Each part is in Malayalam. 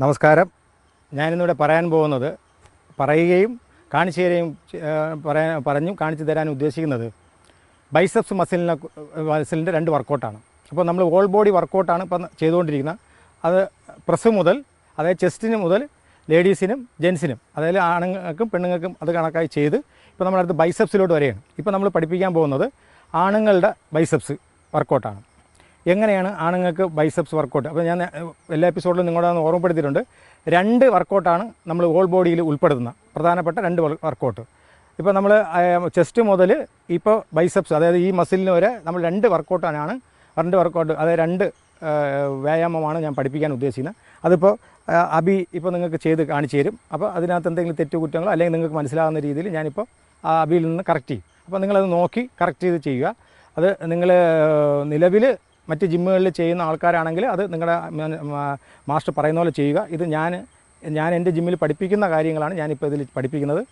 നമസ്കാരം. ഞാനിന്നിവിടെ പറയാൻ പോകുന്നത് പറയുകയും കാണിച്ചു തരുകയും പറയാൻ പറഞ്ഞും കാണിച്ചു തരാൻ ഉദ്ദേശിക്കുന്നത് ബൈസെപ്സ് മസിലിനെ മസിലിന്റെ രണ്ട് വർക്കൗട്ടാണ്. അപ്പോൾ നമ്മൾ ഓൾ ബോഡി വർക്കൗട്ടാണ് ഇപ്പം ചെയ്തുകൊണ്ടിരിക്കുന്നത് അത് പ്രസ് മുതൽ അതായത് ചെസ്റ്റിന് മുതൽ ലേഡീസിനും ജെൻസിനും അതായത് ആണുങ്ങൾക്കും പെണ്ണുങ്ങൾക്കും അത് കണക്കായി ചെയ്ത് ഇപ്പോൾ നമ്മളടുത്ത് ബൈസെപ്സിലോട്ട് വരികയാണ്. ഇപ്പോൾ നമ്മൾ പഠിപ്പിക്കാൻ പോകുന്നത് ആണുങ്ങളുടെ ബൈസെപ്സ് വർക്കൗട്ടാണ്. എങ്ങനെയാണ് ആണുങ്ങൾക്ക് ബൈസെപ്സ് വർക്കൗട്ട് അപ്പോൾ ഞാൻ എല്ലാ എപ്പിസോഡിലും നിങ്ങളോട് ഓർമ്മപ്പെടുത്തിയിട്ടുണ്ട്. രണ്ട് വർക്കൗട്ടാണ് നമ്മൾ ഹോൾ ബോഡിയിൽ ഉൾപ്പെടുത്തുന്ന പ്രധാനപ്പെട്ട രണ്ട് വർക്കൗട്ട് ഇപ്പോൾ നമ്മൾ ചെസ്റ്റ് മുതൽ ഇപ്പോൾ ബൈസെപ്സ് അതായത് ഈ മസിലിന് വരെ നമ്മൾ രണ്ട് വർക്കൗട്ടാണ് രണ്ട് വർക്കൗട്ട് അതായത് രണ്ട് വ്യായാമമാണ് ഞാൻ പഠിപ്പിക്കാൻ ഉദ്ദേശിക്കുന്നത് അതിപ്പോൾ അബി ഇപ്പോൾ നിങ്ങൾക്ക് ചെയ്ത് കാണിച്ചു തരും. അപ്പോൾ അതിനകത്ത് എന്തെങ്കിലും തെറ്റുകുറ്റങ്ങളോ അല്ലെങ്കിൽ നിങ്ങൾക്ക് മനസ്സിലാകുന്ന രീതിയിൽ ഞാനിപ്പോൾ ആ അബിയിൽ നിന്ന് കറക്റ്റ് ചെയ്യും. അപ്പോൾ നിങ്ങളത് നോക്കി കറക്റ്റ് ചെയ്ത് ചെയ്യുക. അത് നിങ്ങൾ നിലവിൽ മറ്റ് ജിമ്മുകളിൽ ചെയ്യുന്ന ആൾക്കാരാണെങ്കിൽ അത് നിങ്ങളുടെ മാസ്റ്റർ പറയുന്ന പോലെ ചെയ്യുക. ഇത് ഞാൻ ഞാൻ എന്റെ ജിമ്മിൽ പഠിപ്പിക്കുന്ന കാര്യങ്ങളാണ് ഞാനിപ്പോൾ ഇതിൽ പഠിപ്പിക്കുന്നത്.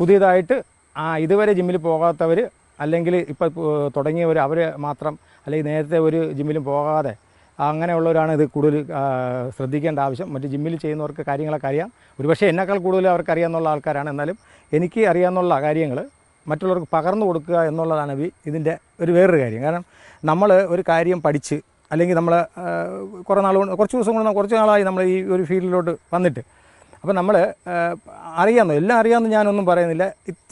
പുതിയതായിട്ട് ആ ഇതുവരെ ജിമ്മിൽ പോകാത്തവർ അല്ലെങ്കിൽ ഇപ്പോൾ തുടങ്ങിയവർ അവർ മാത്രം അല്ലെങ്കിൽ നേരത്തെ ഒരു ജിമ്മിലും പോകാതെ അങ്ങനെയുള്ളവരാണ് ഇത് കൂടുതൽ ശ്രദ്ധിക്കേണ്ട ആവശ്യം. മറ്റ് ജിമ്മിൽ ചെയ്യുന്നവർക്ക് കാര്യങ്ങളൊക്കെ അറിയാം. ഒരുപക്ഷെ എന്നെക്കാൾ കൂടുതൽ അവർക്ക് അറിയാമെന്നുള്ള ആൾക്കാരാണ്. എന്നാലും എനിക്ക് അറിയാമെന്നുള്ള കാര്യങ്ങൾ മറ്റുള്ളവർക്ക് പകർന്നു കൊടുക്കുക എന്നുള്ളതാണ് ഇതിന്റെ ഒരു വേറൊരു കാര്യം. കാരണം നമ്മൾ ഒരു കാര്യം പഠിച്ച് അല്ലെങ്കിൽ നമ്മൾ കുറേ നാൾ കൊണ്ട് കുറച്ച് ദിവസം കൊണ്ട് കുറച്ച് നാളായി നമ്മൾ ഈ ഒരു ഫീൽഡിലോട്ട് വന്നിട്ട്. അപ്പോൾ നമ്മൾ അറിയാമെന്നോ എല്ലാം അറിയാമെന്ന് ഞാനൊന്നും പറയുന്നില്ല.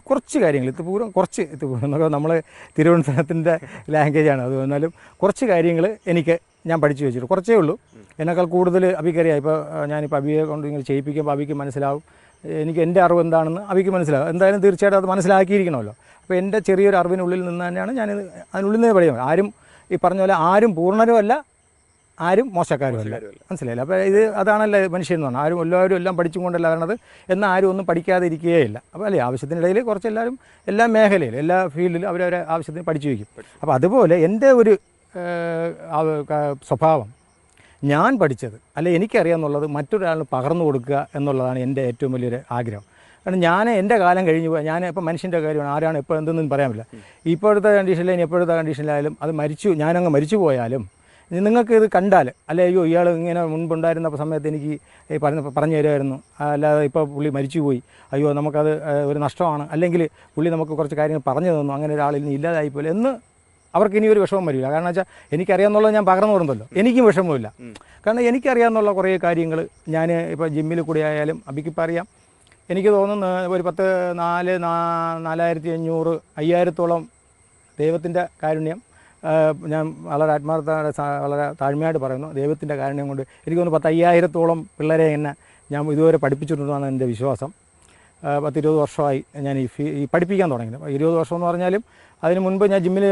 കുറച്ച് കാര്യങ്ങൾ ഇത് പൂർവം കുറച്ച് ഇത് എന്നൊക്കെ നമ്മൾ തിരുവനന്തപുരത്തിന്റെ ലാംഗ്വേജാണ് അത് എന്നാലും കുറച്ച് കാര്യങ്ങൾ എനിക്ക് ഞാൻ പഠിച്ചു വെച്ചിട്ടുണ്ട്. കുറച്ചേ ഉള്ളൂ. എന്നെക്കാൾ കൂടുതൽ അഭിക്കറിയാം ഇപ്പോൾ ഞാനിപ്പോൾ അബിയെ കൊണ്ട് ഇങ്ങനെ ചെയ്യിപ്പിക്കുമ്പോൾ അബിക്ക് മനസ്സിലാവും. എനിക്ക് എന്റെ അറിവ് എന്താണെന്ന് അവയ്ക്ക് മനസ്സിലാവും. എന്തായാലും തീർച്ചയായിട്ടും അത് മനസ്സിലാക്കിയിരിക്കണമല്ലോ. അപ്പോൾ എന്റെ ചെറിയൊരു അറിവിനുള്ളിൽ നിന്ന് തന്നെയാണ് ഞാൻ അതിനുള്ളിൽ നിന്ന് പഠിക്കുന്നത്. ആരും ഈ പറഞ്ഞ പോലെ ആരും പൂർണരുമല്ല ആരും മോശക്കാരുമല്ല. മനസ്സിലായില്ല? അപ്പോൾ ഇത് അതാണല്ലോ മനുഷ്യൻ എന്ന് പറഞ്ഞാൽ ആരും എല്ലാവരും എല്ലാം പഠിച്ചും കൊണ്ടല്ല വരണത് എന്നാൽ ആരും ഒന്നും പഠിക്കാതെ ഇരിക്കുകയില്ല അപ്പോൾ അല്ലേ ആവശ്യത്തിനിടയിൽ കുറച്ച് എല്ലാവരും എല്ലാ മേഖലയിൽ എല്ലാ ഫീൽഡിലും അവരവരെ ആവശ്യത്തിന് പഠിച്ചു വയ്ക്കും. അപ്പോൾ അതുപോലെ എന്റെ ഒരു സ്വഭാവം ഞാൻ പഠിച്ചത് അല്ലെ എനിക്കറിയാമെന്നുള്ളത് മറ്റൊരാളിന് പകർന്നു കൊടുക്കുക എന്നുള്ളതാണ് എന്റെ ഏറ്റവും വലിയൊരു ആഗ്രഹം. കാരണം ഞാൻ എന്റെ കാലം കഴിഞ്ഞു പോയി. ഞാൻ ഇപ്പം മനുഷ്യന്റെ കാര്യമാണ്. ആരാണ് ഇപ്പോൾ എന്തെന്നും പറയാൻ പറ്റില്ല. ഇപ്പോഴത്തെ കണ്ടീഷനിൽ ഇനി എപ്പോഴത്തെ കണ്ടീഷനിലായാലും അത് മരിച്ചു ഞാനങ്ങ് മരിച്ചു പോയാലും നിങ്ങൾക്ക് ഇത് കണ്ടാൽ അല്ലെ അയ്യോ ഇയാൾ ഇങ്ങനെ മുൻപുണ്ടായിരുന്ന സമയത്ത് എനിക്ക് പറഞ്ഞ പറഞ്ഞു തരുമായിരുന്നു. അല്ലാതെ ഇപ്പോൾ പുള്ളി മരിച്ചുപോയി അയ്യോ നമുക്കത് ഒരു നഷ്ടമാണ്. അല്ലെങ്കിൽ പുള്ളി നമുക്ക് കുറച്ച് കാര്യങ്ങൾ പറഞ്ഞു തന്നു. അങ്ങനെ ഒരാളിൽ നിന്ന് ഇല്ലാതായി പോലെ എന്ന് അവർക്ക് ഇനി ഒരു വിഷമം വരില്ല. കാരണം വെച്ചാൽ എനിക്കറിയാമെന്നുള്ളത് ഞാൻ പകർന്നു കൊടുത്തല്ലോ. എനിക്കും വിഷമമില്ല കാരണം എനിക്കറിയാമെന്നുള്ള കുറേ കാര്യങ്ങൾ ഞാൻ ഇപ്പോൾ ജിമ്മിൽ കൂടി ആയാലും അബിക്കിപ്പോൾ അറിയാം. എനിക്ക് തോന്നുന്നു ഒരു പത്ത് നാല് നാ- നാലായിരത്തി അഞ്ഞൂറ് അയ്യായിരത്തോളം ദൈവത്തിന്റെ കാരുണ്യം ഞാൻ വളരെ ആത്മാർത്ഥ വളരെ താഴ്മയായിട്ട് പറയുന്നു. ദൈവത്തിന്റെ കാരുണ്യം കൊണ്ട് എനിക്ക് തോന്നുന്നു പത്ത് അയ്യായിരത്തോളം പിള്ളേരെ എന്നെ ഞാൻ ഇതുവരെ പഠിപ്പിച്ചിട്ടുണ്ടെന്നാണ് എന്റെ വിശ്വാസം. പത്തിരുപത് വർഷമായി ഞാൻ ഈ ഫീ ഈ പഠിപ്പിക്കാൻ അപ്പോൾ ഇരുപത് വർഷം എന്ന് പറഞ്ഞാലും അതിന് മുൻപ് ഞാൻ ജിമ്മിൽ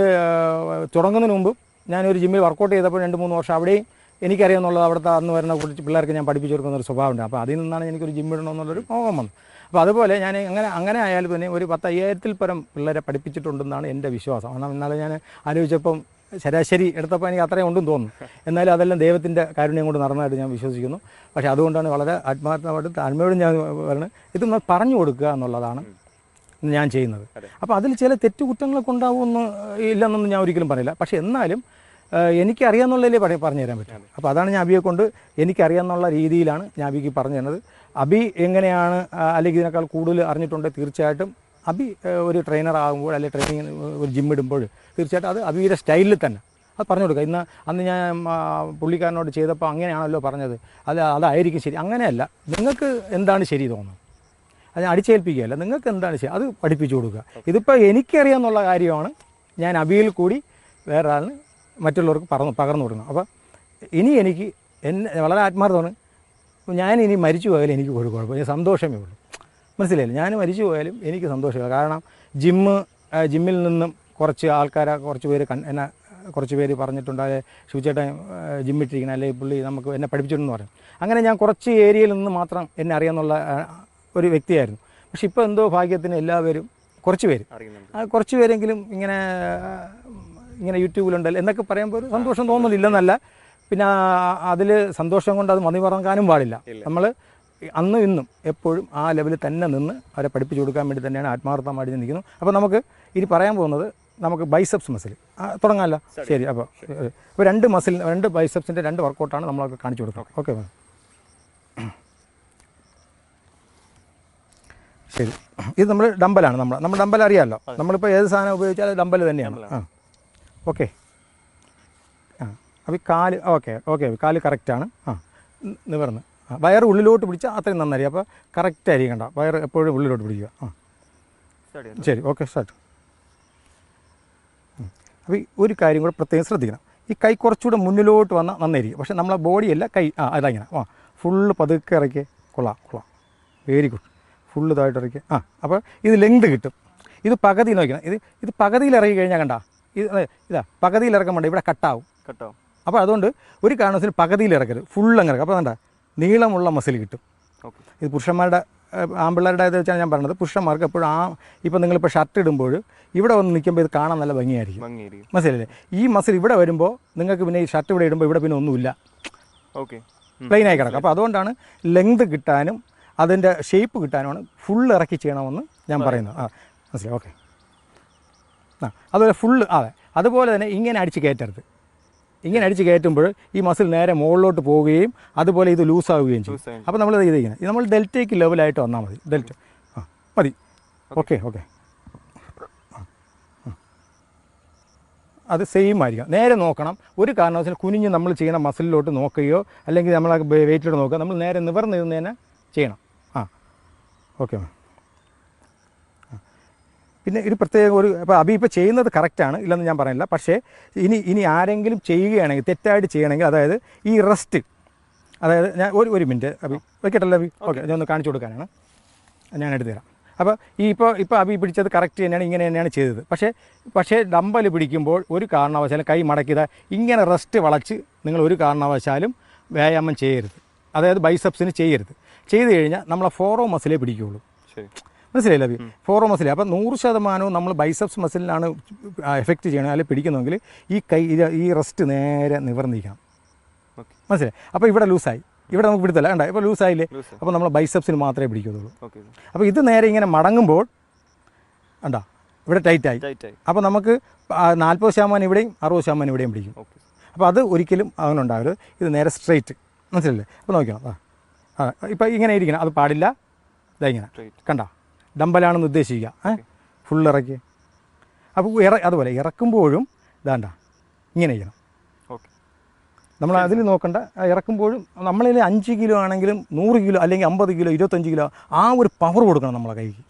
തുടങ്ങുന്നതിന് മുമ്പ് ഞാനൊരു ജിമ്മിൽ വർക്കൗട്ട് ചെയ്തപ്പോൾ രണ്ട് മൂന്ന് വർഷം അവിടെയും എനിക്കറിയാമെന്നുള്ളത് അവിടുത്തെ അന്ന് വരുന്ന കുറച്ച് പിള്ളേർക്ക് ഞാൻ പഠിപ്പിച്ചു കൊടുക്കുന്ന ഒരു സ്വഭാവമുണ്ട്. അപ്പോൾ അതിൽ നിന്നാണ് എനിക്കൊരു ജിം ഇടണമെന്നുള്ളൊരു മോഹം വന്നത്. അപ്പോൾ അതുപോലെ ഞാൻ അങ്ങനെ അങ്ങനെ ആയാലും തന്നെ ഒരു പത്ത് അയ്യായിരത്തിൽ പരം പിള്ളേരെ പഠിപ്പിച്ചിട്ടുണ്ടെന്നാണ് എന്റെ വിശ്വാസം. കാരണം എന്നാലും ഞാൻ ആലോചിച്ചപ്പം ശരാശരി എടുത്തപ്പോൾ എനിക്ക് അത്രയും ഉണ്ടെന്ന് തോന്നുന്നു. എന്നാലും അതെല്ലാം ദൈവത്തിന്റെ കാരുണ്യം കൊണ്ട് നടന്നതായിട്ട് ഞാൻ വിശ്വസിക്കുന്നു. പക്ഷേ അതുകൊണ്ടാണ് വളരെ ആത്മാർത്ഥമായിട്ട് താഴ്മയോടും ഞാൻ പറയുന്നത് ഇത് നമ്മൾ പറഞ്ഞു കൊടുക്കുക എന്നുള്ളതാണ് ഞാൻ ചെയ്യുന്നത്. അപ്പോൾ അതിൽ ചില തെറ്റുകുറ്റങ്ങളൊക്കെ ഉണ്ടാവുമെന്ന് ഇല്ലെന്നൊന്നും ഞാൻ ഒരിക്കലും പറയില്ല. പക്ഷേ എന്നാലും എനിക്കറിയാമെന്നുള്ളതിലേ പറ പറഞ്ഞു തരാൻ പറ്റും. അപ്പോൾ അതാണ് ഞാൻ അബിയെ കൊണ്ട് എനിക്കറിയാമെന്നുള്ള രീതിയിലാണ് ഞാൻ അബിക്ക് പറഞ്ഞു തരുന്നത്. അബി എങ്ങനെയാണ് അല്ലെങ്കിൽ ഇതിനേക്കാൾ കൂടുതൽ അറിഞ്ഞിട്ടുണ്ടെങ്കിൽ തീർച്ചയായിട്ടും അബി ഒരു ട്രെയിനർ ആകുമ്പോൾ അല്ലെങ്കിൽ ട്രെയിനിങ് ഒരു ജിം ഇടുമ്പോൾ തീർച്ചയായിട്ടും അത് അബിയുടെ സ്റ്റൈലിൽ തന്നെ. അത് പറഞ്ഞു കൊടുക്കുക. ഇന്ന് അന്ന് ഞാൻ പുള്ളിക്കാരനോട് ചെയ്തപ്പോൾ അങ്ങനെയാണല്ലോ പറഞ്ഞത്. അത് അതായിരിക്കും ശരി. അങ്ങനെയല്ല. നിങ്ങൾക്ക് എന്താണ് ശരി തോന്നുന്നത്? അത് ഞാൻ അടിച്ചേൽപ്പിക്കുകയല്ല. നിങ്ങൾക്ക് എന്താണ് ശരി? അത് പഠിപ്പിച്ചു കൊടുക്കുക. ഇതിപ്പോൾ എനിക്കറിയാമെന്നുള്ള കാര്യമാണ് ഞാൻ അബിയിൽ കൂടി വേറെ ആളിന് മറ്റുള്ളവർക്ക് പറഞ്ഞു പകർന്നു കൊടുക്കണം അപ്പോൾ ഇനി എനിക്ക് എന്നെ വളരെ ആത്മാർത്ഥമാണ്. ഞാൻ ഇനി മരിച്ചു പോയാലും എനിക്ക് ഒരു കുഴപ്പമില്ല. സന്തോഷമേ ഉള്ളൂ. മനസ്സിലായില്ല? ഞാൻ മരിച്ചു പോയാലും എനിക്ക് സന്തോഷമില്ല. കാരണം ജിമ്മ് ജിമ്മിൽ നിന്നും കുറച്ച് ആൾക്കാരെ കുറച്ച് പേര് കൺ എന്നെ കുറച്ച് പേര് പറഞ്ഞിട്ടുണ്ട്. അല്ലെ ശിവചേട്ടൻ ജിമ്മിട്ടിരിക്കണം അല്ലെങ്കിൽ പുള്ളി നമുക്ക് എന്നെ പഠിപ്പിച്ചിട്ടുണ്ടെന്ന് പറയും അങ്ങനെ ഞാൻ കുറച്ച് ഏരിയയിൽ നിന്ന് മാത്രം എന്നെ അറിയാമെന്നുള്ള ഒരു വ്യക്തിയായിരുന്നു. പക്ഷെ ഇപ്പോൾ എന്തോ ഭാഗ്യത്തിന് എല്ലാവരും കുറച്ച് പേര്. കുറച്ച് പേരെങ്കിലും ഇങ്ങനെ ഇങ്ങനെ യൂട്യൂബിലുണ്ടല്ലോ എന്നൊക്കെ പറയുമ്പോൾ ഒരു സന്തോഷം തോന്നുന്നില്ലെന്നല്ല. പിന്നെ അതിൽ സന്തോഷം കൊണ്ട് അത് മതി പറക്കാനും പാടില്ല നമ്മൾ അന്ന് ഇന്നും എപ്പോഴും ആ ലെവലിൽ തന്നെ നിന്ന് അവരെ പഠിപ്പിച്ചു കൊടുക്കാൻ വേണ്ടി തന്നെയാണ് ആത്മാർത്ഥമായിട്ട് നിൽക്കുന്നത് അപ്പോൾ നമുക്ക് ഇനി പറയാൻ പോകുന്നത് നമുക്ക് ബൈസെപ്സ് മസിൽ. തുടങ്ങാമല്ലോ? ശരി. അപ്പോൾ അപ്പോൾ രണ്ട് മസിൽ രണ്ട് ബൈസെപ്സിന്റെ രണ്ട് വർക്കൗട്ടാണ് നമ്മളൊക്കെ കാണിച്ചു കൊടുക്കുന്നത് ഓക്കെ. മാം. ശരി. ഇത് നമ്മൾ ഡമ്പലാണ് നമ്മൾ നമ്മൾ ഡമ്പൽ അറിയാമല്ലോ. നമ്മളിപ്പോൾ ഏത് സാധനം ഉപയോഗിച്ചാൽ ഡമ്പൽ തന്നെയാണ്. ആ. ഓക്കെ. ആ. അപ്പോൾ കാൽ ഓക്കെ ഓക്കെ. കാൽ കറക്റ്റാണ്. ആ. നിവർന്ന്. വയർ ഉള്ളിലോട്ട് പിടിച്ചാൽ അത്രയും നന്നായിരിക്കും. അപ്പോൾ കറക്റ്റ് ആയിരിക്കണ്ട വയർ എപ്പോഴും ഉള്ളിലോട്ട് പിടിക്കുക. ആ. ശരി ഓക്കെ സ്റ്റാർട്ട് അപ്പോൾ ഈ ഒരു കാര്യം കൂടെ പ്രത്യേകം ശ്രദ്ധിക്കണം. ഈ കൈ കുറച്ചുകൂടെ മുന്നിലോട്ട് വന്നാൽ നന്നായിരിക്കും. പക്ഷേ നമ്മളെ ബോഡിയല്ല കൈ ആ അതങ്ങനെ ആ ഫുള്ള് പതുക്കെ ഇറക്കി. കൊള്ളാം കൊള്ളാം. വെരി ഗുഡ് ഫുള്ള് ഇതായിട്ട് ഇറക്കി. ആ അപ്പോൾ ഇത് ലെങ്ത് കിട്ടും. ഇത് പകുതി നോക്കണം ഇത് ഇത് പകുതിയിൽ ഇറങ്ങി കഴിഞ്ഞാൽ കണ്ട? ഇത് ഇതാ പകുതിയിൽ ഇറക്കാൻ വേണ്ട ഇവിടെ കട്ടാവും കട്ടാവും അപ്പോൾ അതുകൊണ്ട് ഒരു കാരണവശാലും പകുതിയിൽ ഇറക്കരുത്. ഫുൾ അങ്ങ് ഇറക്കുക. അപ്പോൾ കണ്ട? നീളമുള്ള മസിൽ കിട്ടും. ഇത് പുരുഷന്മാരുടെ ആമ്പിള്ളേരുടെ ആൺപിള്ളേരുടെ ഇത് വെച്ചാണ് ഞാൻ പറഞ്ഞത്. പുരുഷന്മാർക്ക് എപ്പോഴും ആ ഇപ്പോൾ നിങ്ങളിപ്പോൾ ഷർട്ട് ഇടുമ്പോൾ ഇവിടെ വന്ന് നിൽക്കുമ്പോൾ ഇത് കാണാൻ നല്ല ഭംഗിയായിരിക്കും. ഭംഗിയായിരിക്കും. മനസ്സിലല്ലേ ഈ മസിൽ ഇവിടെ വരുമ്പോൾ നിങ്ങൾക്ക് പിന്നെ ഈ ഷർട്ട് ഇവിടെ ഇടുമ്പോൾ ഇവിടെ പിന്നെ ഒന്നുമില്ല. ഓക്കെ. പ്ലെയിൻ ആയി കിടക്കും. അപ്പോൾ അതുകൊണ്ടാണ് ലെങ്ത് കിട്ടാനും അതിന്റെ ഷേപ്പ് കിട്ടാനുമാണ് ഫുൾ ഇറക്കി ചെയ്യണമെന്ന് ഞാൻ പറയുന്നത്. ആ മനസ്സിലായി ഓക്കെ. ആ അതുപോലെ ഫുള്ള് അതെ. അതുപോലെ തന്നെ ഇങ്ങനെ അടിച്ച് കയറ്റരുത്. ഇങ്ങനെ അടിച്ച് കയറ്റുമ്പോൾ ഈ മസിൽ നേരെ മുകളിലോട്ട് പോവുകയും അതുപോലെ ഇത് ലൂസാവുകയും ചെയ്യും. അപ്പോൾ നമ്മൾ ഇത് ഇങ്ങനെ നമ്മൾ ഡെൽറ്റയ്ക്ക് ലെവലായിട്ട് വന്നാൽ മതി. ഡെൽറ്റ. ആ മതി. ഓക്കെ. ഓക്കെ അത് സെയിം ആയിരിക്കണം. നേരെ നോക്കണം. ഒരു കാരണവശാലും കുനിഞ്ഞ് നമ്മൾ ചെയ്യുന്ന മസിലിലോട്ട് നോക്കുകയോ അല്ലെങ്കിൽ നമ്മൾ വെയിറ്റിലോട്ട് നോക്കുക. നമ്മൾ നേരെ നിവർന്നിരുന്നതിനെ തന്നെ ചെയ്യണം. ആ. Okay ma'am. പിന്നെ ഒരു പ്രത്യേക ഒരു അപ്പോൾ അബി ഇപ്പോൾ ചെയ്യുന്നത് കറക്റ്റാണ് ഇല്ലെന്ന് ഞാൻ പറയുന്നില്ല. പക്ഷേ ഇനി ഇനി ആരെങ്കിലും ചെയ്യുകയാണെങ്കിൽ തെറ്റായിട്ട് ചെയ്യണമെങ്കിൽ അതായത് ഈ റെസ്റ്റ് അതായത് ഞാൻ ഒരു ഒരു മിനിറ്റ് അബി. വെക്കട്ടല്ലോ അബി. ഓക്കെ. ഞാൻ ഒന്ന് കാണിച്ചു കൊടുക്കാനാണ്. ഞാൻ എടുത്തു തരാം. അപ്പോൾ ഈ ഇപ്പോൾ ഇപ്പോൾ അബി പിടിച്ചത് കറക്റ്റ് തന്നെയാണ് ഇങ്ങനെ തന്നെയാണ് ചെയ്തത്. പക്ഷേ പക്ഷേ ഡമ്പൽ പിടിക്കുമ്പോൾ ഒരു കാരണവശാലും കൈ മടക്കിയത് ഇങ്ങനെ റെസ്റ്റ് വളച്ച് നിങ്ങൾ ഒരു കാരണവശാലും വ്യായാമം ചെയ്യരുത്. അതായത് ബൈസപ്സിന് ചെയ്യരുത്. ചെയ്ത് കഴിഞ്ഞാൽ നമ്മളെ ഫോറോ മസിലേ പിടിക്കുകയുള്ളൂ ശരി. മനസ്സിലായില്ല അബി ഫോറോ മസിൽ അപ്പോൾ നൂറ് ശതമാനവും നമ്മൾ ബൈസപ്സ് മസിലിനാണ് എഫക്റ്റ് ചെയ്യണം അല്ലെങ്കിൽ പിടിക്കുന്നെങ്കിൽ ഈ കൈ ഈ റെസ്റ്റ് നേരെ നിവർന്നിരിക്കണം. ഓക്കെ മനസ്സിലായി? അപ്പോൾ ഇവിടെ ലൂസായി ഇവിടെ നമുക്ക് പിടുത്തല്ല കണ്ട? ഇപ്പോൾ ലൂസായില്ലേ ലൂസ് അപ്പോൾ നമ്മൾ ബൈസപ്സിന് മാത്രമേ പിടിക്കുള്ളൂ അപ്പോൾ ഇത് നേരെ ഇങ്ങനെ മടങ്ങുമ്പോൾ കണ്ടോ? ഇവിടെ ടൈറ്റായി അപ്പോൾ നമുക്ക് നാൽപ്പത് ശതമാനം ഇവിടെയും അറുപത് ശതമാനം ഇവിടെയും പിടിക്കും. ഓക്കെ അപ്പോൾ അത് ഒരിക്കലും അങ്ങനെ ഉണ്ടാവരുത് ഇത് നേരെ സ്ട്രെയിറ്റ് മനസ്സിലല്ലേ അപ്പോൾ നോക്കിയോ ആ. ആ ഇപ്പോൾ ഇങ്ങനെ ഇരിക്കണം. അത് പാടില്ല. ഇതാ ഇങ്ങനെ. കണ്ട? ഡമ്പലാണെന്ന് ഉദ്ദേശിക്കുക. ഏ? ഫുൾ ഇറക്കി അപ്പോൾ ഇറ അതുപോലെ ഇറക്കുമ്പോഴും ഇതാണ്ട ഇങ്ങനെ ചെയ്യണം. ഓക്കെ. നമ്മൾ അതിൽ നോക്കണ്ട ഇറക്കുമ്പോഴും നമ്മളിൽ അഞ്ച് കിലോ ആണെങ്കിലും നൂറ് കിലോ അല്ലെങ്കിൽ അമ്പത് കിലോ ഇരുപത്തഞ്ച് കിലോ ആ ഒരു പവർ കൊടുക്കണം നമ്മളെ കൈക്ക്.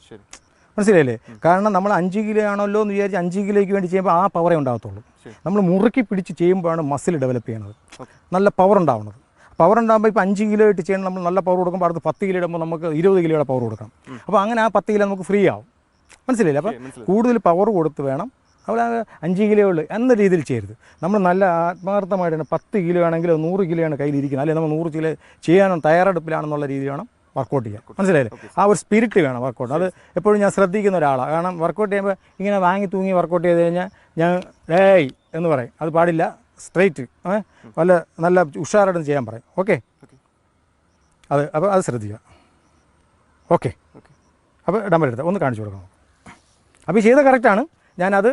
മനസ്സിലായില്ലേ? കാരണം നമ്മൾ അഞ്ച് കിലോ ആണല്ലോ എന്ന് വിചാരിച്ച് അഞ്ച് കിലോയ്ക്ക് വേണ്ടി ചെയ്യുമ്പോൾ ആ പവറേ ഉണ്ടാകത്തുള്ളൂ. നമ്മൾ മുറുക്കി പിടിച്ച് ചെയ്യുമ്പോഴാണ് മസിൽ ഡെവലപ്പ് ചെയ്യണത്. നല്ല പവർ ഉണ്ടാവുന്നത് പവർ ഉണ്ടാകുമ്പോൾ ഇപ്പോൾ അഞ്ച് കിലോ ഇട്ട് ചെയ്യണം നമ്മൾ നല്ല പവർ കൊടുക്കുമ്പോൾ അടുത്ത് പത്ത് കിലോ ഇടുമ്പോൾ നമുക്ക് ഇരുപത് കിലോയുടെ പവർ കൊടുക്കണം. അപ്പോൾ അങ്ങനെ ആ പത്ത് കിലോ നമുക്ക് ഫ്രീ ആവും. മനസ്സിലായില്ലേ? അപ്പം കൂടുതൽ പവർ കൊടുത്ത് വേണം. അവിടെ അഞ്ച് കിലോ ഉള്ളു എന്ന രീതിയിൽ ചെയ്യരുത്. നമ്മൾ നല്ല ആത്മാർത്ഥമായിട്ടാണ് പത്ത് കിലോ ആണെങ്കിലോ നൂറ് കിലോയാണ് കയ്യിലിരിക്കുന്നത് അല്ലെങ്കിൽ നമ്മൾ നൂറ് കിലോ ചെയ്യാനും തയ്യാറെടുപ്പിലാണെന്നുള്ള രീതി വേണം വർക്കൗട്ട് ചെയ്യാം മനസ്സിലായില്ലേ? ആ ഒരു സ്പിരിറ്റ് വേണം വർക്കൗട്ട് അത് എപ്പോഴും ഞാൻ ശ്രദ്ധിക്കുന്ന ഒരാളാണ്. കാരണം വർക്കൗട്ട് ചെയ്യുമ്പോൾ ഇങ്ങനെ വാങ്ങി തൂങ്ങി വർക്കൗട്ട് ചെയ്ത് കഴിഞ്ഞാൽ ഞാൻ ഡേയ് എന്ന് പറയും. അത് പാടില്ല. സ്ട്രെയിറ്റ് നല്ല നല്ല ഉഷാറായിട്ട് ചെയ്യാൻ പറയും. ഓക്കെ? അത് അപ്പോൾ അത് ശ്രദ്ധിക്കുക. ഓക്കെ? ഓക്കെ. അപ്പോൾ ഡമ്പൽ എടുത്ത്. ഒന്ന് കാണിച്ചു കൊടുക്കണം. അപ്പോൾ ചെയ്ത കറക്റ്റാണ് ഞാനത്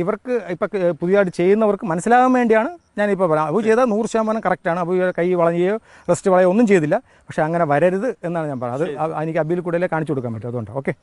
ഇവർക്ക് ഇപ്പം പുതിയതായിട്ട് ചെയ്യുന്നവർക്ക് മനസ്സിലാകാൻ വേണ്ടിയാണ് ഞാനിപ്പോൾ പറയാം അപ്പോൾ ചെയ്താൽ നൂറ് ശതമാനം കറക്റ്റാണ് അപ്പോൾ കൈ വളയുകയോ റെസ്റ്റ് വളയോ ഒന്നും ചെയ്തില്ല. പക്ഷേ അങ്ങനെ വരരുത് എന്നാണ് ഞാൻ പറഞ്ഞത്. അത് എനിക്ക് അബിയിൽ കൂടുതലേ കാണിച്ചു കൊടുക്കാൻ പറ്റും. അതുകൊണ്ട് ഓക്കെ?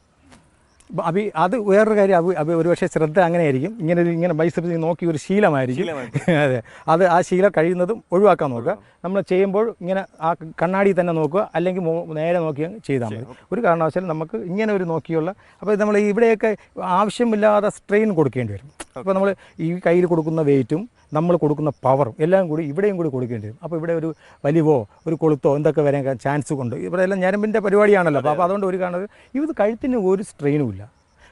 അബി അത് വേറൊരു കാര്യം അഭി അഭി ഒരുപക്ഷെ ശ്രദ്ധ അങ്ങനെ ആയിരിക്കും ഇങ്ങനെ ഒരു- ഇങ്ങനെ ബൈസെപ്സ് നോക്കി ഒരു ശീലമായിരിക്കും. അതെ. അത് ആ ശീലം കഴിയുന്നതും ഒഴിവാക്കാൻ നോക്കുക. നമ്മൾ ചെയ്യുമ്പോൾ ഇങ്ങനെ ആ കണ്ണാടി തന്നെ നോക്കുക. അല്ലെങ്കിൽ നേരെ നോക്കി ചെയ്താൽ മതി. ഒരു കാരണവശാലും നമുക്ക് ഇങ്ങനെ ഒരു നോക്കിയുള്ള അപ്പോൾ നമ്മൾ ഇവിടെയൊക്കെ ആവശ്യമില്ലാതെ സ്ട്രെയിൻ കൊടുക്കേണ്ടി വരും. അപ്പോൾ നമ്മൾ ഈ കയ്യിൽ കൊടുക്കുന്ന വെയിറ്റും നമ്മൾ കൊടുക്കുന്ന പവറും എല്ലാം കൂടി ഇവിടെയും കൂടി കൊടുക്കേണ്ടി വരും. അപ്പോൾ ഇവിടെ ഒരു വലിവോ ഒരു കൊളുത്തോ എന്തൊക്കെ വരാൻ ചാൻസ് കൊണ്ട്. ഇവിടെ എല്ലാം ഞരമ്പിന്റെ പരിപാടിയാണല്ലോ. അപ്പോൾ അതുകൊണ്ട് ഒരു കാണുന്നത് ഇത് കഴുത്തിന് ഒരു സ്ട്രെയിനും ഇല്ല.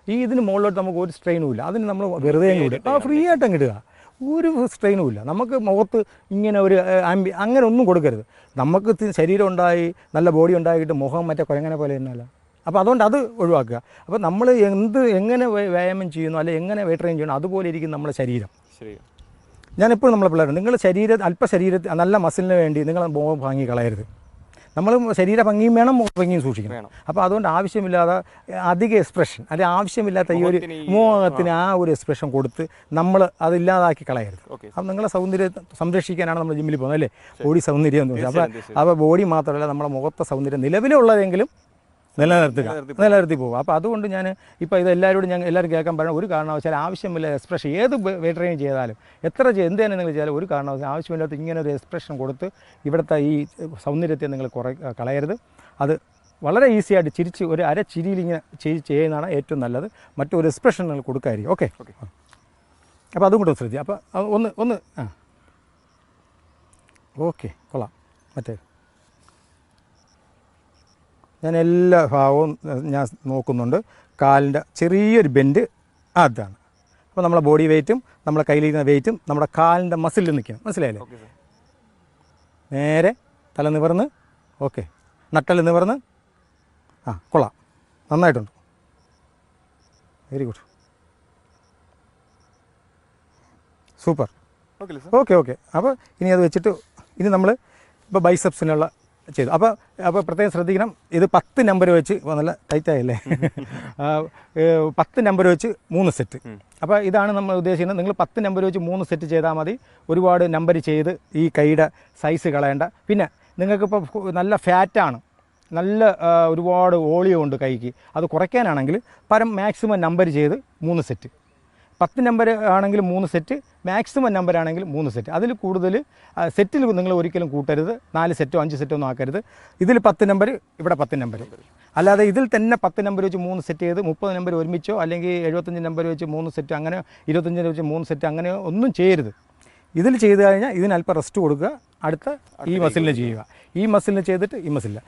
ഈ ഇതിന് മുകളിലോട്ട് നമുക്ക് ഒരു സ്ട്രെയിനും ഇല്ല അതിന് നമ്മൾ വെറുതെ അങ്ങ് ഇടുക ആ ഫ്രീ ആയിട്ട് അങ്ങ് ഇടുക. ഒരു സ്ട്രെയിനും ഇല്ല നമുക്ക് മുഖത്ത് ഇങ്ങനെ ഒരു ആംബി അങ്ങനെ ഒന്നും കൊടുക്കരുത്. നമുക്ക് ശരീരം ഉണ്ടായി നല്ല ബോഡി ഉണ്ടായിട്ട് മുഖം മറ്റേ കുരങ്ങനെ പോലെ തന്നെയല്ല. അപ്പോൾ അതുകൊണ്ട് അത് ഒഴിവാക്കുക. അപ്പോൾ നമ്മൾ എന്ത് എങ്ങനെ വ്യായാമം ചെയ്യുന്നു അല്ലെങ്കിൽ എങ്ങനെ വെയിറ്റ് ട്രെയിൻ ചെയ്യണം അതുപോലെ ഇരിക്കും നമ്മുടെ ശരീരം. ശരി ഞാനെപ്പോഴും നമ്മളെ പിള്ളേർ നിങ്ങളുടെ ശരീരം അല്പ ശരീരത്തിൽ നല്ല മസിലിന് വേണ്ടി നിങ്ങൾ മുഖം ഭംഗി കളയരുത് നമ്മൾ ശരീര ഭംഗിയും വേണം മുഖ ഭംഗിയും സൂക്ഷിക്കണം. അപ്പോൾ അതുകൊണ്ട് ആവശ്യമില്ലാതെ അധിക എക്സ്പ്രഷൻ അല്ലെങ്കിൽ ആവശ്യമില്ലാത്ത ഈ ഒരു മുഖത്തിന് മോഹത്തിന് ആ. ഒരു എക്സ്പ്രഷൻ കൊടുത്ത് നമ്മൾ അതില്ലാതാക്കി കളയരുത്. അപ്പം നിങ്ങളെ സൗന്ദര്യം സംരക്ഷിക്കാനാണ് നമ്മൾ ജിമ്മിൽ പോകുന്നത് അല്ലേ? ബോഡി സൗന്ദര്യം എന്ന് പറയുന്നത് അപ്പോൾ അപ്പോൾ ബോഡി മാത്രമല്ല നമ്മുടെ മുഖത്തെ സൗന്ദര്യം നിലവിലുള്ളതെങ്കിലും നിലനിർത്തുക. നിലനിർത്തി പോകും അപ്പോൾ അതുകൊണ്ട് ഞാൻ ഇപ്പോൾ ഇത് എല്ലാവരോടും ഞാൻ എല്ലാവരും കേൾക്കാൻ പറയുന്നത് ഒരു കാരണവശാലും ആവശ്യമില്ല എക്സ്പ്രഷൻ ഏത് വെയിറ്റ് ട്രെയിൻ ചെയ്താലും എത്ര ചെയ്ത് എന്ത് തന്നെ നിങ്ങൾ ചെയ്താലും ഒരു കാരണവശാലും ആവശ്യമില്ലാത്ത ഇങ്ങനെ ഒരു എക്സ്പ്രഷൻ കൊടുത്ത് ഇവിടുത്തെ ഈ സൗന്ദര്യത്തെ നിങ്ങൾ കുറേ കളയരുത്. അത് വളരെ ഈസി ആയിട്ട് ചിരിച്ച് ഒരു അര ചിരിയിൽ ഇങ്ങനെ ചെയ്യുന്നതാണ് ഏറ്റവും നല്ലത്. മറ്റൊരു എക്സ്പ്രഷൻ നിങ്ങൾ കൊടുക്കായിരിക്കും ഓക്കെ? ഓക്കെ. അപ്പോൾ അതും കൂടെ ശ്രദ്ധിക്കുക. അപ്പോൾ ഒന്ന് ഒന്ന് ആ. ഓക്കെ കൊള്ളാം. മറ്റേ ഞാൻ എല്ലാ ഭാഗവും ഞാൻ നോക്കുന്നുണ്ട്. കാലിന്റെ ചെറിയൊരു ബെൻഡ് അതാണ്. അപ്പോൾ നമ്മളെ ബോഡി വെയ്റ്റും നമ്മളെ കയ്യിലിരിക്കുന്ന വെയ്റ്റും നമ്മുടെ കാലിന്റെ മസിലിൽ നിൽക്കണം. മനസ്സിലായില്ലേ? നേരെ തല നിവർന്ന്. ഓക്കെ. നട്ടൽ നിവർന്ന്. ആ കൊള്ളാം. നന്നായിട്ടുണ്ട്. Very good super okay okay അപ്പോൾ ഇനി അത് വെച്ചിട്ട് ഇനി നമ്മൾ ഇപ്പോൾ ബൈസെപ്സിനുള്ള ചെയ്തു. അപ്പോൾ അപ്പോൾ പ്രത്യേകം ശ്രദ്ധിക്കണം. ഇത് പത്ത് നമ്പർ വെച്ച് ഇപ്പോൾ നല്ല ടൈറ്റായല്ലേ പത്ത് നമ്പർ വെച്ച് മൂന്ന് സെറ്റ് അപ്പോൾ ഇതാണ് നമ്മൾ ഉദ്ദേശിക്കുന്നത്. നിങ്ങൾ പത്ത് നമ്പർ വെച്ച് മൂന്ന് സെറ്റ് ചെയ്താൽ മതി. ഒരുപാട് നമ്പർ ചെയ്ത് ഈ കൈയുടെ സൈസ് കളയേണ്ട. പിന്നെ നിങ്ങൾക്കിപ്പോൾ നല്ല ഫാറ്റാണ് നല്ല ഒരുപാട് ഓളിയോ ഉണ്ട് കൈക്ക്. അത് കുറയ്ക്കാനാണെങ്കിൽ പരം മാക്സിമം നമ്പർ ചെയ്ത് മൂന്ന് സെറ്റ് പത്ത് നമ്പർ ആണെങ്കിൽ മൂന്ന് സെറ്റ് മാക്സിമം നമ്പർ ആണെങ്കിൽ മൂന്ന് സെറ്റ് അതിൽ കൂടുതൽ സെറ്റിൽ നിങ്ങൾ ഒരിക്കലും കൂട്ടരുത്. നാല് സെറ്റോ അഞ്ച് സെറ്റോ ഒന്നും ആക്കരുത്. ഇതിൽ പത്ത് നമ്പർ ഇവിടെ പത്ത് നമ്പർ അല്ലാതെ ഇതിൽ തന്നെ പത്ത് നമ്പർ വെച്ച് മൂന്ന് സെറ്റ് ചെയ്ത് മുപ്പത് നമ്പർ ഒരുമിച്ചോ അല്ലെങ്കിൽ എഴുപത്തഞ്ച് നമ്പർ വെച്ച് മൂന്ന് സെറ്റ് അങ്ങനെ ഇരുപത്തഞ്ച് വെച്ച് മൂന്ന് സെറ്റ് അങ്ങനെ ഒന്നും ചെയ്യരുത്. ഇതിൽ ചെയ്ത് കഴിഞ്ഞാൽ ഇതിന് അല്പം റെസ്റ്റ് കൊടുക്കുക. അടുത്ത ഈ മസിലിന് ചെയ്യുക. ഈ മസിലിന് ചെയ്തിട്ട് ഈ മസിലില്ല.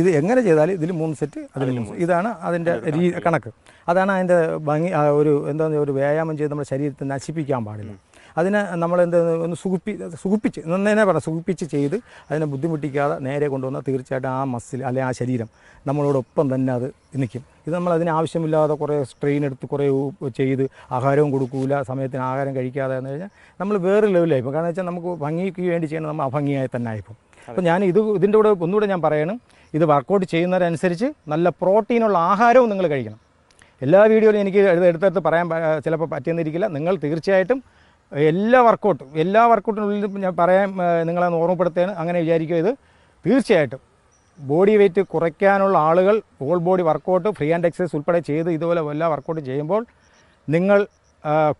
ഇത് എങ്ങനെ ചെയ്താലും ഇതിൽ മൂന്ന് സെറ്റ് അതിൽ മൂന്ന് ഇതാണ് അതിന്റെ രീ കണക്ക്. അതാണ് അതിന്റെ ഭംഗി ഒരു എന്താ ഒരു വ്യായാമം ചെയ്ത് നമ്മുടെ ശരീരത്തെ നശിപ്പിക്കാൻ പാടില്ല. അതിനെ നമ്മൾ എന്താ ഒന്ന് സുഖിപ്പി സുഖിപ്പിച്ച് നന്നേ പറയാം സുഖിപ്പിച്ച് ചെയ്ത് അതിനെ ബുദ്ധിമുട്ടിക്കാതെ നേരെ കൊണ്ടുവന്നാൽ തീർച്ചയായിട്ടും ആ മസിൽ അല്ലെങ്കിൽ ആ ശരീരം നമ്മളോടൊപ്പം തന്നെ അത് നിൽക്കും. ഇത് നമ്മൾ അതിന് ആവശ്യമില്ലാതെ കുറേ സ്ട്രെയിൻ എടുത്ത് കുറേ ചെയ്ത് ആഹാരവും കൊടുക്കൂല സമയത്തിന് ആഹാരം കഴിക്കാതെ എന്ന് കഴിഞ്ഞാൽ നമ്മൾ വേറെ ലെവലായിപ്പോൾ കാരണം വെച്ചാൽ നമുക്ക് ഭംഗിക്ക് വേണ്ടി ചെയ്യണം നമ്മൾ അഭംഗിയായി തന്നെ ആയിപ്പോൾ അപ്പോൾ ഞാൻ ഇത് ഇതിന്റെ കൂടെ ഒന്നുകൂടെ ഞാൻ പറയണം. ഇത് വർക്കൗട്ട് ചെയ്യുന്നതിനനുസരിച്ച് നല്ല പ്രോട്ടീനുള്ള ആഹാരവും നിങ്ങൾ കഴിക്കണം. എല്ലാ വീഡിയോയിലും എനിക്ക് എടുത്ത് എടുത്തെടുത്ത് പറയാൻ ചിലപ്പോൾ പറ്റിയെന്നിരിക്കില്ല. നിങ്ങൾ തീർച്ചയായിട്ടും എല്ലാ വർക്കൗട്ടും എല്ലാ വർക്കൗട്ടിനുള്ളിലും ഞാൻ പറയാൻ നിങ്ങളെ ഓർമ്മപ്പെടുത്തുകയാണ്. അങ്ങനെ വിചാരിക്കുക ഇത്. തീർച്ചയായിട്ടും ബോഡി വെയിറ്റ് കുറയ്ക്കാനുള്ള ആളുകൾ whole body workout free and exercise ഉൾപ്പെടെ ചെയ്ത് ഇതുപോലെ എല്ലാ വർക്കൗട്ട് ചെയ്യുമ്പോൾ നിങ്ങൾ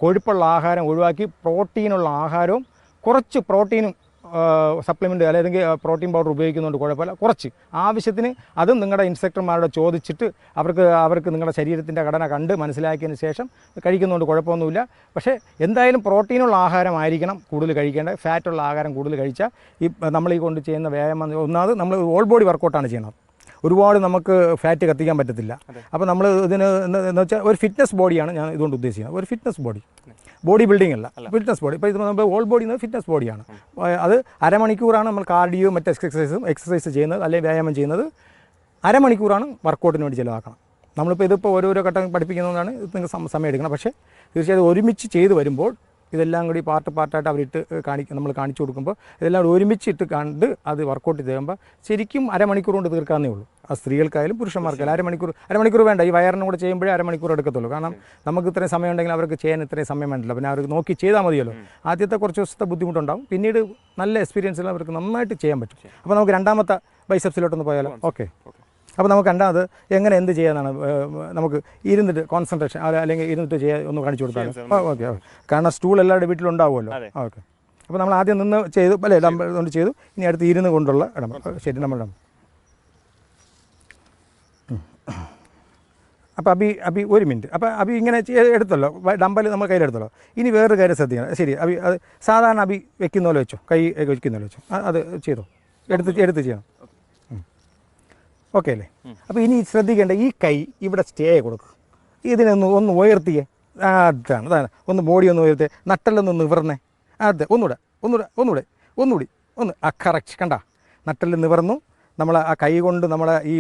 കൊഴുപ്പുള്ള ആഹാരം ഒഴിവാക്കി പ്രോട്ടീനുള്ള ആഹാരവും കുറച്ച് പ്രോട്ടീനും സപ്ലിമെന്റ് അല്ലെങ്കിൽ പ്രോട്ടീൻ പൗഡർ ഉപയോഗിക്കുന്നുണ്ട് കുഴപ്പമില്ല. കുറച്ച് ആവശ്യത്തിന് അതും നിങ്ങളുടെ ഇൻസ്ട്രക്ടർമാരോട് ചോദിച്ചിട്ട് അവർക്ക് അവർക്ക് നിങ്ങളുടെ ശരീരത്തിന്റെ ഘടന കണ്ട് മനസ്സിലാക്കിയതിന് ശേഷം കഴിക്കുന്നുണ്ട് കുഴപ്പമൊന്നുമില്ല. പക്ഷേ എന്തായാലും പ്രോട്ടീനുള്ള ആഹാരമായിരിക്കണം കൂടുതൽ കഴിക്കേണ്ടത്. ഫാറ്റുള്ള ആഹാരം കൂടുതൽ കഴിച്ചാൽ ഈ നമ്മൾ ഈ കൊണ്ട് ചെയ്യുന്ന വ്യായാമം ഒന്നാമത് നമ്മൾ ഓൾ ബോഡി വർക്കൗട്ടാണ് ചെയ്യുന്നത്. ഒരുപാട് നമുക്ക് ഫാറ്റ് കത്തിക്കാൻ പറ്റത്തില്ല. അപ്പോൾ നമ്മൾ ഇതിന് എന്ന് വെച്ചാൽ ഒരു ഫിറ്റ്നസ് ബോഡിയാണ് ഞാൻ ഇതുകൊണ്ട് ഉദ്ദേശിക്കുന്നത്. ഒരു ഫിറ്റ്നസ് ബോഡി ബോഡി ബിൽഡിംഗ് അല്ല ഫിറ്റ്നസ് ബോഡി. ഇപ്പോൾ ഇത് നമ്മൾ ഓൾ ബോഡി എന്ന് ഫിറ്റ്നസ് ബോഡിയാണ്. അത് അരമണിക്കൂറാണ് നമ്മൾ കാർഡിയോ മറ്റ് എക്സസൈസും എക്സസൈസ് ചെയ്യുന്നത് അല്ലെങ്കിൽ വ്യായാമം ചെയ്യുന്നത്. അരമണിക്കൂറാണ് വർക്കൗട്ടിന് വേണ്ടി ചിലവാക്കണം. നമ്മളിപ്പോൾ ഇതിപ്പോൾ ഓരോരോ ഘട്ടം പഠിപ്പിക്കുന്നതാണ് ഇത് നിങ്ങൾക്ക് സമയം എടുക്കണം പക്ഷേ തീർച്ചയായും ഒരുമിച്ച് ചെയ്തു വരുമ്പോൾ ഇതെല്ലാം കൂടി പാർട്ട് പാർട്ടായിട്ട് അവരിട്ട് കാണിക്കും നമ്മൾ കാണിച്ചു കൊടുക്കുമ്പോൾ ഇതെല്ലാം കൂടി ഒരുമിച്ചിട്ട് കണ്ട് അത് വർക്കൗട്ട് ചെയ്യുമ്പോൾ ശരിക്കും അരമണിക്കൂർ കൊണ്ട് തീർക്കാവുന്നേ ഉള്ളൂ. ആ സ്ത്രീകൾക്കായാലും പുരുഷന്മാർക്കായാലും അരമണിക്കൂർ അരമണിക്കൂർ വേണ്ട. ഈ വയറിനും കൂടെ ചെയ്യുമ്പോഴേ അരമണിക്കൂർ എടുക്കത്തുള്ളൂ. കാരണം നമുക്ക് ഇത്രയും സമയം ഉണ്ടെങ്കിൽ അവർക്ക് ചെയ്യാൻ ഇത്രയും സമയം വേണ്ടല്ലോ. പിന്നെ അവർക്ക് നോക്കി ചെയ്താൽ മതിയല്ലോ. ആദ്യത്തെ കുറച്ച് ദിവസത്തെ ബുദ്ധിമുട്ടുണ്ടാവും. പിന്നീട് നല്ല എക്സ്പീരിയൻസിൽ അവർക്ക് നന്നായിട്ട് ചെയ്യാൻ പറ്റും. അപ്പോൾ നമുക്ക് രണ്ടാമത്തെ ബൈസെപ്സിലോട്ടൊന്ന് പോയാലോ? ഓക്കെ അപ്പോൾ നമുക്ക് രണ്ടാമത് എങ്ങനെ എന്ത് ചെയ്യാനാണ് നമുക്ക് ഇരുന്നിട്ട് കോൺസെൻട്രേഷൻ അല്ലെങ്കിൽ ഇരുന്നിട്ട് ചെയ്യാൻ ഒന്ന് കാണിച്ചു കൊടുത്താൽ ഓക്കെ ഓക്കെ. കാരണം സ്റ്റൂൾ എല്ലാവരുടെ വീട്ടിലുണ്ടാവുമല്ലോ. ഉണ്ടാവുമല്ലോ ഓക്കെ. അപ്പോൾ നമ്മൾ ആദ്യം നിന്ന് ചെയ്തു അല്ലേ ഡംബൽ കൊണ്ട് ചെയ്തു. ഇനി അടുത്ത് ഇരുന്ന് കൊണ്ടുള്ള ഇടം. ശരി നമ്മൾ ഇടം. അപ്പോൾ അബി അബി ഒരു മിനിറ്റ്. അപ്പോൾ അബി ഇങ്ങനെ എടുത്തല്ലോ. ഡമ്പൽ നമ്മൾ കയ്യിലെടുത്തല്ലോ. ഇനി വേറൊരു കാര്യം ശ്രദ്ധിക്കണം. ശരി അബി അത് സാധാരണ അബി വെക്കുന്ന പോലെ വെച്ചോ? കൈ വെക്കുന്ന പോലെ വെച്ചോ? അത് ചെയ്തോ? എടുത്ത് എടുത്ത് ചെയ്യണം. ഓക്കെ അല്ലേ അപ്പോൾ ഇനി ശ്രദ്ധിക്കേണ്ട ഈ കൈ ഇവിടെ സ്റ്റേ കൊടുക്കും. ഇതിനൊന്ന് ഒന്ന് ഉയർത്തിയേ. അതാണ് അതാണ്. ഒന്ന് ബോഡി ഒന്ന് ഉയർത്തിയേ. ഒന്ന് നിവർന്നേ. അതെ ഒന്നുകൂടെ ഒന്നുകൂടെ ഒന്നുകൂടെ ഒന്നുകൂടി. ഒന്ന് ആ കറക്റ്റ് കണ്ട? നട്ടൽ നിവർന്നു. നമ്മൾ ആ കൈ കൊണ്ട് നമ്മളെ ഈ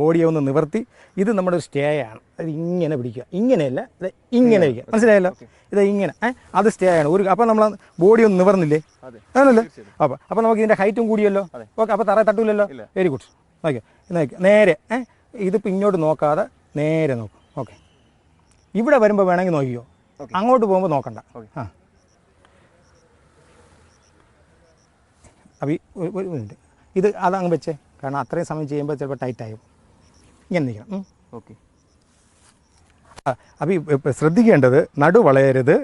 ബോഡിയെ ഒന്ന് നിവർത്തി. ഇത് നമ്മുടെ ഒരു സ്റ്റേ ആണ്. അത് ഇങ്ങനെ പിടിക്കുക. ഇങ്ങനെയല്ല ഇത് ഇങ്ങനെ വയ്ക്കുക മനസ്സിലായല്ലോ? ഇത് ഇങ്ങനെ അത് സ്റ്റേ ആണ്. ഒരു അപ്പോൾ നമ്മൾ ബോഡി ഒന്ന് നിവർന്നില്ലേ? അതെ. അപ്പം അപ്പോൾ അപ്പോൾ നമുക്ക് ഇതിന്റെ ഹൈറ്റും കൂടിയല്ലോ. ഓക്കെ അപ്പോൾ തറ തട്ടൂലല്ലോ വെരി ഗുഡ് ഓക്കെ. നോക്കി നേരെ ഏ? ഇതിപ്പോൾ ഇങ്ങോട്ട് നോക്കാതെ നേരെ നോക്കും. ഓക്കെ. ഇവിടെ വരുമ്പോൾ വേണമെങ്കിൽ നോക്കിയോ അങ്ങോട്ട് പോകുമ്പോൾ നോക്കണ്ട. ആ. അഭി ഒരു മിനിറ്റ്. ഇത് അതങ്ങ് വെച്ചേ. കാരണം അത്രയും സമയം ചെയ്യുമ്പോൾ ചിലപ്പോൾ ടൈറ്റായി ഇങ്ങനെ നിൽക്കണം. ഓക്കെ. അപ്പം ശ്രദ്ധിക്കേണ്ടത് നടു വളയരുത്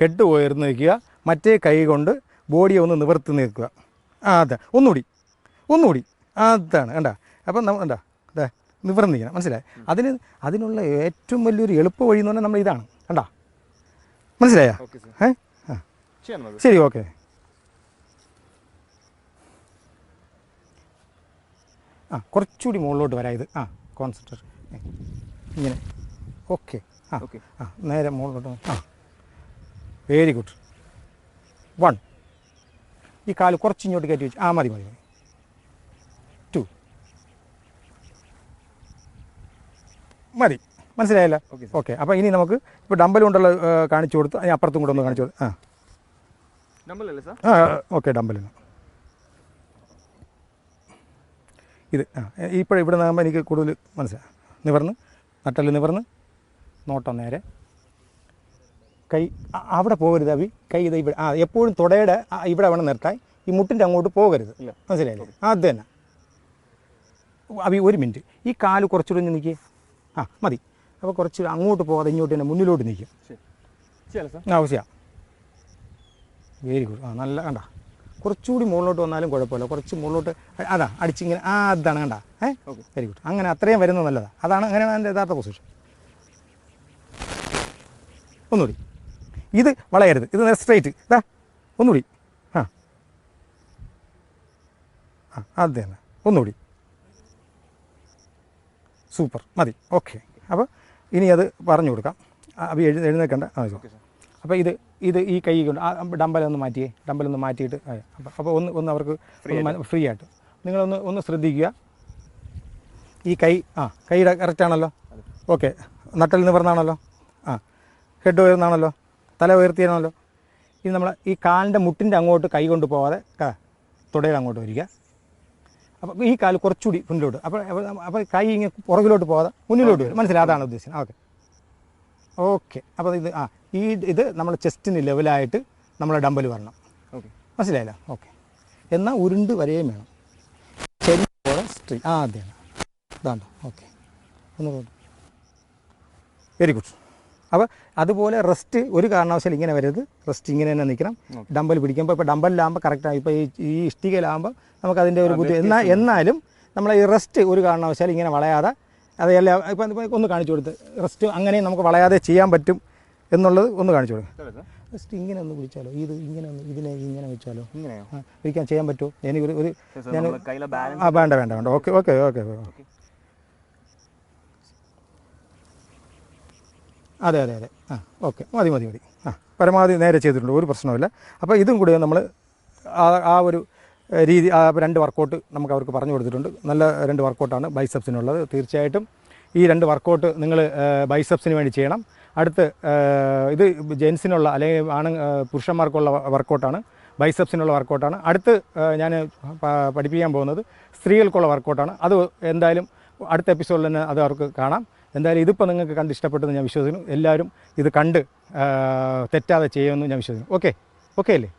ഹെഡ് ഉയർന്ന് നിൽക്കുക മറ്റേ കൈ കൊണ്ട് ബോഡിയെ ഒന്ന് നിവർത്തി നിൽക്കുക. ആ അതെ. ഒന്നുകൂടി. ഒന്നുകൂടി. അതാണ് കണ്ട? അപ്പം നമ്മൾ എന്താ? അതെ നിവർന്ന് മനസ്സിലായി? അതിന് അതിനുള്ള ഏറ്റവും വലിയൊരു എളുപ്പ വഴി എന്ന് പറഞ്ഞാൽ നമ്മൾ ഇതാണ്. കണ്ടാ? മനസ്സിലായോ? ഏ? ശരി ഓക്കെ. ആ കുറച്ചുകൂടി മുകളിലോട്ട് വരാം ഇത്. ആ കോൺസെൻട്രേഷൻ ഇങ്ങനെ. ഓക്കെ. ആ ആ നേരെ മുകളിലോട്ട് ആ. വെരി ഗുഡ് വൺ ഈ കാൽ കുറച്ച് ഇങ്ങോട്ട് കയറ്റി വെച്ചു ആ മതി മതി മതി. മതി. മനസ്സിലായല്ലോ? ഓക്കെ അപ്പോൾ ഇനി നമുക്ക് ഇപ്പോൾ ഡമ്പൽ കൊണ്ടുള്ള കാണിച്ചു കൊടുത്ത് അതിന് അപ്പുറത്തും കൂടെ ഒന്ന് കാണിച്ചു കൊടുത്ത്. ആ. ആ ഓക്കെ ഡമ്പലിന് ഇത് ആ ഇപ്പോഴും ഇവിടെ നിന്നാകുമ്പോൾ എനിക്ക് കൂടുതൽ മനസ്സിലായി നിവർന്ന് നട്ടൽ നിവർന്ന് നോട്ടം നേരെ. കൈ അവിടെ പോകരുത് അവി കൈ ഇത് ഇവിടെ ആ എപ്പോഴും തുടയുടെ ഇവിടെ വേണം നിർത്താൻ. ഈ മുട്ടിന്റെ അങ്ങോട്ട് പോകരുത്. മനസ്സിലായില്ലേ? അത് തന്നെ. അവി ഒരു മിനിറ്റ്. ഈ കാൽ കുറച്ചുകൂടി ഒന്ന് നിൽക്കേ ആ മതി. അപ്പോൾ കുറച്ച് അങ്ങോട്ട് പോകാതെ ഇങ്ങോട്ട് തന്നെ മുന്നിലോട്ട് നിൽക്കും ആവശ്യമാണ് വെരി ഗുഡ് ആ നല്ല കണ്ട. കുറച്ചുകൂടി മുകളിലോട്ട് വന്നാലും കുഴപ്പമില്ല. കുറച്ച് മുകളിലോട്ട് അതാ അടിച്ചിങ്ങനെ ആ അതാണ് കണ്ട. ഏ? വെരി ഗുഡ് അങ്ങനെ അത്രയും വരുന്നത് നല്ലതാണ് അതാണ് അങ്ങനെയാണ് എന്റെ യഥാർത്ഥ പൊസിഷൻ ഒന്നുകൂടി. ഇത് വളയരുത്. ഇത് സ്ട്രൈറ്റ് ഇതാ ഒന്നുകൂടി. ആ. ആ അത് തന്നെ. ഒന്നുകൂടി. സൂപ്പർ. മതി. ഓക്കെ. അപ്പോൾ ഇനി അത് പറഞ്ഞു കൊടുക്കാം. അപ്പോൾ എഴു എഴുന്നേക്കണ്ട. ആ അപ്പോൾ ഇത് ഇത് ഈ കൈ കൊണ്ട് ആ ഡമ്പലൊന്ന് മാറ്റിയേ. ഡമ്പലൊന്ന് മാറ്റിയിട്ട് അപ്പോൾ അപ്പോൾ ഒന്ന് ഒന്ന് അവർക്ക് ഫ്രീ ആയിട്ട്. നിങ്ങളൊന്ന് ഒന്ന് ശ്രദ്ധിക്കുക. ഈ കൈ ആ കൈയുടെ കറക്റ്റ് ആണല്ലോ? ഓക്കെ. നട്ടൽ നിവർന്നാണല്ലോ ആ. ഹെഡ് ഉയർന്നാണല്ലോ? തല ഉയർത്തിയാണല്ലോ? ഇനി നമ്മൾ ഈ കാലിന്റെ മുട്ടിന്റെ അങ്ങോട്ട് കൈ കൊണ്ട് പോവാതെ തുടയിൽ അങ്ങോട്ട് വരിക. അപ്പോൾ ഈ കാൽ കുറച്ചുകൂടി മുന്നിലോട്ട്. അപ്പോൾ അപ്പോൾ- കൈ ഇങ്ങനെ പുറകിലോട്ട് പോകാതെ മുന്നിലോട്ട് വരും. മനസ്സിലായി അതാണ് ഉദ്ദേശിച്ചത് ഓക്കെ. ഓക്കെ. അപ്പോൾ ഇത് ആ ഈ ഇത് നമ്മൾ ചെസ്റ്റിന് ലെവലായിട്ട് നമ്മളെ ഡമ്പൽ വരണം. ഓക്കെ. മനസ്സിലായില്ല? ഓക്കെ. എന്നാൽ ഉരുണ്ട് വരെയും വേണം. ശരി പോലെ സ്ട്രീ ആ അതെയാണ് ഇതാണ്ടോ ഓക്കെ. ഒന്ന് വെരി ഗുഡ് അപ്പോൾ അതുപോലെ റെസ്റ്റ് ഒരു കാരണവശാലും ഇങ്ങനെ വരരുത്. റെസ്റ്റ് ഇങ്ങനെ തന്നെ നിൽക്കണം. ഡമ്പൽ പിടിക്കുമ്പോൾ ഇപ്പോൾ ഡമ്പലിലാകുമ്പോൾ കറക്റ്റാണ് ഇപ്പോൾ ഈ ഈ ഇഷ്ടികയിലാകുമ്പോൾ നമുക്കതിന്റെ ഒരു ബുദ്ധി എന്നാൽ എന്നാലും നമ്മൾ ഈ റെസ്റ്റ് ഒരു കാരണവശാലും ഇങ്ങനെ വളയാതെ അതെല്ലാം ഇപ്പം ഒന്ന് കാണിച്ചു കൊടുത്ത്. റെസ്റ്റ് അങ്ങനെ നമുക്ക് വളയാതെ ചെയ്യാൻ പറ്റും എന്നുള്ളത് ഒന്ന് കാണിച്ചു കൊടുക്കുക സാർ ജസ്റ്റ് ഇങ്ങനെ ഒന്ന് പിടിച്ചാലോ ഇത് ഇങ്ങനെ ഒന്ന് ഇതിനെ ഇങ്ങനെ വെച്ചാലോ? ഇങ്ങനെയോ? ഒരിക്കലും ചെയ്യാൻ പറ്റുമോ? എനിക്കൊരു ഒരു ഞാൻ വേണ്ട വേണ്ട വേണ്ട. ഓക്കെ ഓക്കെ ഓക്കെ ഓക്കെ അതെ അതെ അതെ. ആ ഓക്കെ. മതി മതി മതി. ആ പരമാവധി നേരെ ചെയ്തിട്ടുണ്ട്. ഒരു പ്രശ്നമില്ല അപ്പോൾ ഇതും കൂടി നമ്മൾ ആ ഒരു രീതി രണ്ട് വർക്കൗട്ട് നമുക്ക് അവർക്ക് പറഞ്ഞു കൊടുത്തിട്ടുണ്ട്. നല്ല രണ്ട് വർക്കൗട്ടാണ് ബൈസെപ്സിനുള്ളത്. തീർച്ചയായിട്ടും ഈ രണ്ട് വർക്കൗട്ട് നിങ്ങൾ ബൈസെപ്സിന് വേണ്ടി ചെയ്യണം. അടുത്ത് ഇത് ജെൻസിനുള്ള അല്ലെങ്കിൽ ആണ് പുരുഷന്മാർക്കുള്ള വർക്കൗട്ടാണ്. ബൈസെപ്സിനുള്ള വർക്കൗട്ടാണ്. അടുത്ത് ഞാൻ പഠിപ്പിക്കാൻ പോകുന്നത് സ്ത്രീകൾക്കുള്ള വർക്കൗട്ടാണ്. അത് എന്തായാലും അടുത്ത എപ്പിസോഡിൽ തന്നെ അത് അവർക്ക് കാണാം. എന്തായാലും ഇതിപ്പോൾ നിങ്ങൾക്ക് കണ്ട് ഇഷ്ടപ്പെട്ടെന്ന് ഞാൻ വിശ്വസിക്കുന്നു. എല്ലാവരും ഇത് കണ്ട് തെറ്റാതെ ചെയ്യുമെന്ന് ഞാൻ വിശ്വസിക്കുന്നു. ഓക്കെ? ഓക്കെ അല്ലേ?